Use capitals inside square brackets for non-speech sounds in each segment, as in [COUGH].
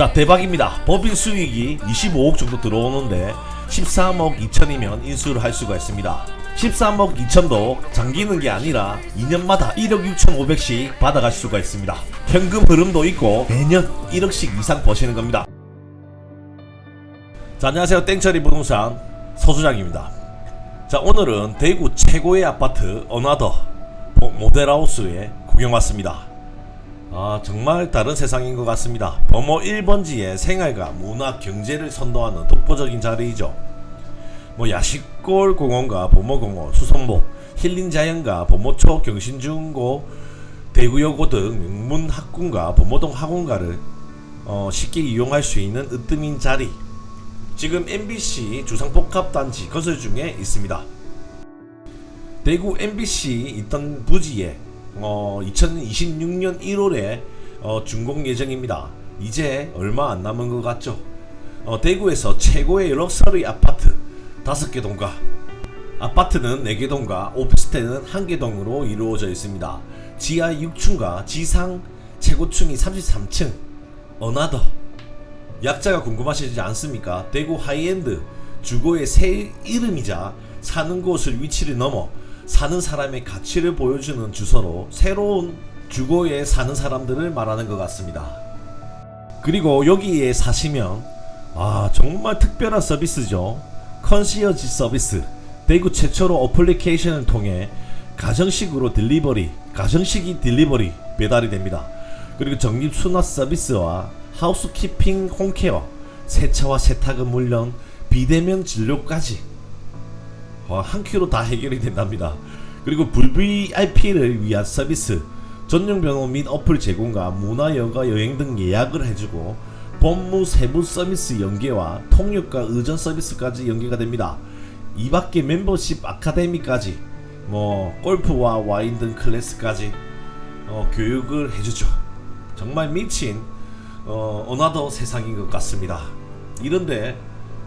자 대박입니다. 법인 수익이 25억 정도 들어오는데 13억 2천이면 인수를 할 수가 있습니다. 13억 2천도 잠기는 게 아니라 2년마다 1억 6천5백씩 받아갈 수가 있습니다. 현금 흐름도 있고 매년 1억씩 이상 버시는 겁니다. 자 안녕하세요 땡처리 부동산 서수장입니다. 자 오늘은 대구 최고의 아파트 어나더 모- 모델하우스에 구경 왔습니다. 아 정말 다른 세상인 것 같습니다. 범어 1번지의 생활과 문화 경제를 선도하는 독보적인 자리이죠. 뭐 야식골 공원과 범어공원, 수성목, 힐링자연과 범어초 경신중고, 대구여고 등 명문 학군과 범어동 학원가를 어, 쉽게 이용할 수 있는 으뜸인 자리. 지금 MBC 주상복합단지 건설 중에 있습니다. 대구 MBC 있던 부지에 어, 2026년 1월에 어, 준공 예정입니다. 이제 얼마 안 남은 것 같죠? 어, 대구에서 최고의 럭셔리 아파트 5개 동과 아파트는 4개 동과 오피스텔은 1개 동으로 이루어져 있습니다. 지하 6층과 지상 최고층이 33층 어나더 약자가 궁금하시지 않습니까? 대구 하이엔드 주거의 새 이름이자 사는 곳을 위치를 넘어 사는 사람의 가치를 보여주는 주소로 새로운 주거에 사는 사람들을 말하는 것 같습니다. 그리고 여기에 사시면 아 정말 특별한 서비스죠. 컨시어지 서비스 대구 최초로 어플리케이션을 통해 가정식으로 딜리버리 가정식이 딜리버리 배달이 됩니다. 그리고 적립 수납 서비스와 하우스키핑 홈케어 세차와 세탁은 물론 비대면 진료까지 어, 한 큐로 다 해결이 된답니다. 그리고 VVIP를 위한 서비스, 전용 병원 및 어플 제공과 문화 여가 여행 등 예약을 해주고 법무 세부 서비스 연계와 통역과 의전 서비스까지 연계가 됩니다. 이 밖에 멤버십 아카데미까지 뭐 골프와 와인 등 클래스까지 어, 교육을 해주죠. 정말 미친 어, 어나더 세상인 것 같습니다. 이런데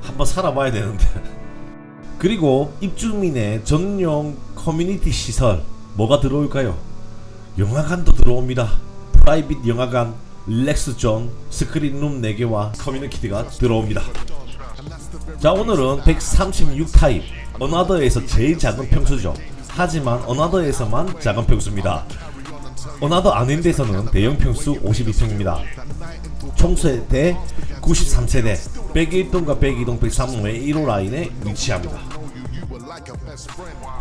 한번 살아봐야 되는데. [LAUGHS] 그리고 입주민의 전용 커뮤니티 시설 뭐가 들어올까요? 영화관도 들어옵니다. 프라이빗 영화관, 릴렉스존, 스크린룸 4개와 커뮤니티가 들어옵니다. 자 오늘은 136 타입 어나더에서 제일 작은 평수죠. 하지만 어나더에서만 작은 평수입니다. 어나더 아닌 데서는 대형 평수 52평입니다. 총세대 93세대 101동과 102동 103호의 1호 라인에 위치합니다.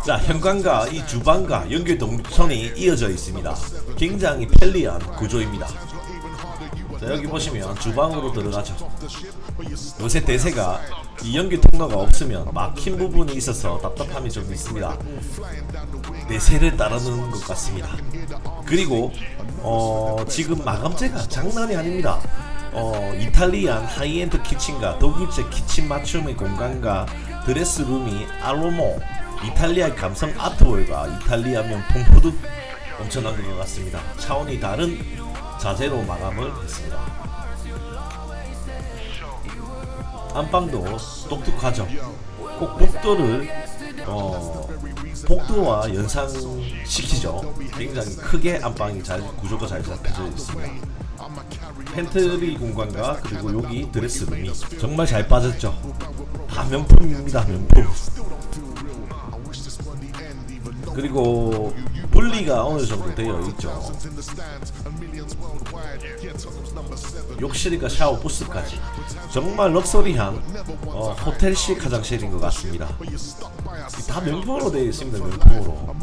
자 현관과 이 주방과 연결 동선이 이어져 있습니다. 굉장히 편리한 구조입니다. 자 여기 보시면 주방으로 들어가죠. 요새 대세가 이 연결 통로가 없으면 막힌 부분이 있어서 답답함이 좀 있습니다. 대세를 따르는 것 같습니다. 그리고 어, 지금 마감재가 장난이 아닙니다. 어, 이탈리안 하이엔드 키친과 독일제 키친 맞춤의 공간과 드레스룸이 알로모 이탈리아 감성 아트월과 이탈리아 명품 후드 엄청난 것 같습니다. 차원이 다른 자재로 마감을 했습니다. 안방도 독특하죠. 꼭 복도를 어, 복도와 연상시키죠. 굉장히 크게 안방이 잘 구조가 잘 잡혀져 있습니다. 팬트리 공간과 그리고 여기 드레스룸이 정말 잘 빠졌죠. 다 명품입니다. 명품. 그리고 분리가 어느 정도 되어 있죠. 욕실과 샤워 부스까지 정말 럭셔리한 어, 호텔식 화장실인 것 같습니다. 다 명품으로 되어 있습니다. 명품으로.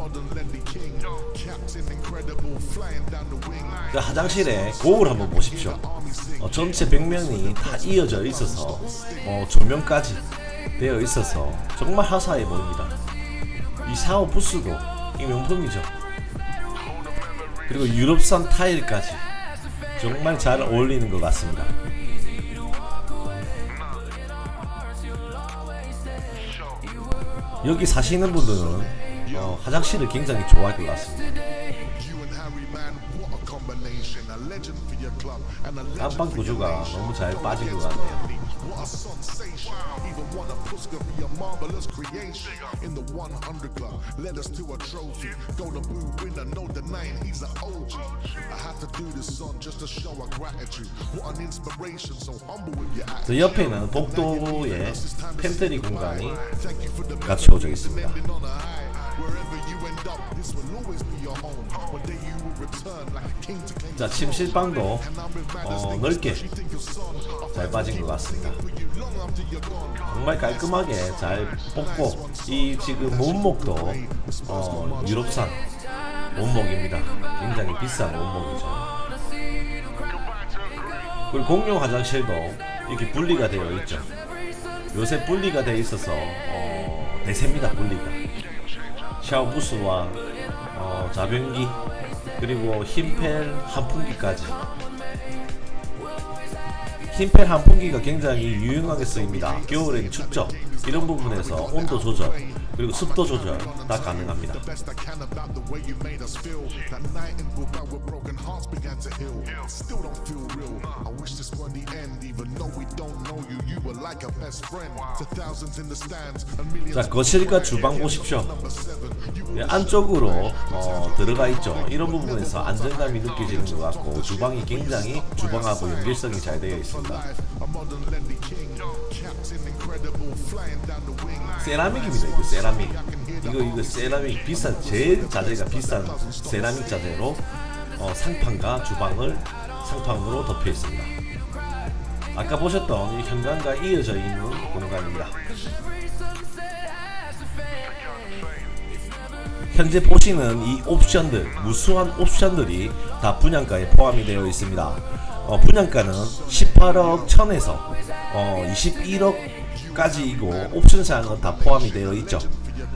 그 화장실에 거울 한번 보십시오. 어, 전체 벽면이 다 이어져 있어서 어, 조명까지 되어 있어서 정말 화사해 보입니다. 이 샤워 부스도 이 명품이죠. 그리고 유럽산 타일까지 정말 잘 어울리는 것 같습니다. 여기 사시는 분들은 어, 화장실을 굉장히 좋아할 것 같습니다. 안방 구조가 너무 잘 빠진 것 같네요. What a sensation. Even one of us could be a marvelous creation. In the 100 club, led us to a trophy. Golden boot winner, no denying he's an OG. I had to do this song just to show our gratitude. What an inspiration, so humble with your 저 옆에는 복도에 팬트리 공간이 Thank you for the 갖추어져 있습니다. landing on a high. Wherever you End up, this will always be your home. One day you will return like a king to claim 자 침실방도 어, 넓게. 잘 빠진 것 같습니다. 정말 깔끔하게 잘 뽑고 이 지금 원목도 어, 유럽산 원목입니다. 굉장히 비싼 원목이죠. 그리고 공용 화장실도 이렇게 분리가 되어 있죠. 요새 분리가 되어 있어서 어, 대세입니다. 분리가 샤워 부스와 어, 자변기 그리고 흰펠 한풍기까지 흰펠 한풍기가 굉장히 유용하게 쓰입니다. 겨울엔 춥죠. 이런 부분에서 온도 조절 그리고 습도 조절 다 가능합니다. 자 거실과 주방 보십시오. 네, 안쪽으로 어, 들어가 있죠. 이런 부분에서 안정감이 느껴지는 것 같고 주방이 굉장히 주방하고 연결성이 잘 되어 있습니다. 세라믹입니다. 이거 세라믹. 이거 이거 세라믹 비싼 제일 자재가 비싼 세라믹 자재로 어, 상판과 주방을 상판으로 덮여 있습니다. 아까 보셨던 이 현관과 이어져 있는 공간입니다. 현재 보시는 이 옵션들 무수한 옵션들이 다 분양가에 포함이 되어 있습니다. 어, 분양가는 18억 1000에서 어, 21억 까지이고 옵션 사항은 다 포함이 되어 있죠.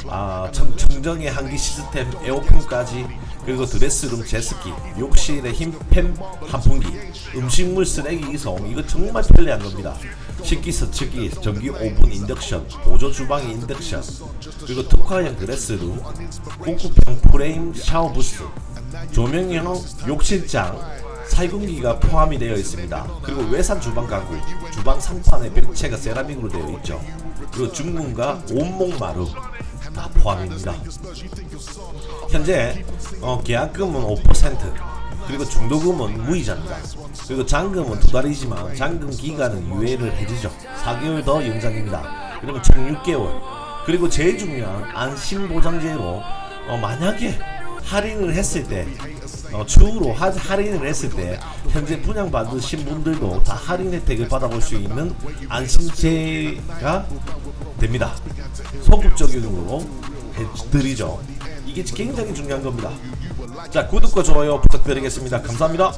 아, 청, 청정의 한기 시스템 에어컨까지 그리고 드레스룸 제습기 욕실에 흰펜 한풍기 음식물 쓰레기 이송 이거 정말 편리한 겁니다 식기 서치기 전기 오븐 인덕션 보조 주방의 인덕션 그리고 특화형 드레스룸 고급형 프레임 샤워 부스 조명형 욕실장 살균기가 포함이 되어 있습니다. 그리고 외산 주방 가구, 주방 상판의 벽체가 세라믹으로 되어 있죠. 그리고 중문과 온목 마루 다 포함입니다. 현재 어, 계약금은 5% 그리고 중도금은 무이자입니다. 그리고 잔금은 두 달이지만 잔금 기간은 유예를 해주죠. 4개월 더 연장입니다. 그러면 총 6개월. 그리고 제일 중요한 안심보장제로 어, 만약에 할인을 했을 때 어, 추후로 하, 할인을 했을 때 현재 분양 받으신 분들도 다 할인 혜택을 받아볼 수 있는 안심제가 됩니다. 소급 적용으로 해드리죠. 이게 굉장히 중요한 겁니다. 자 구독과 좋아요 부탁드리겠습니다. 감사합니다.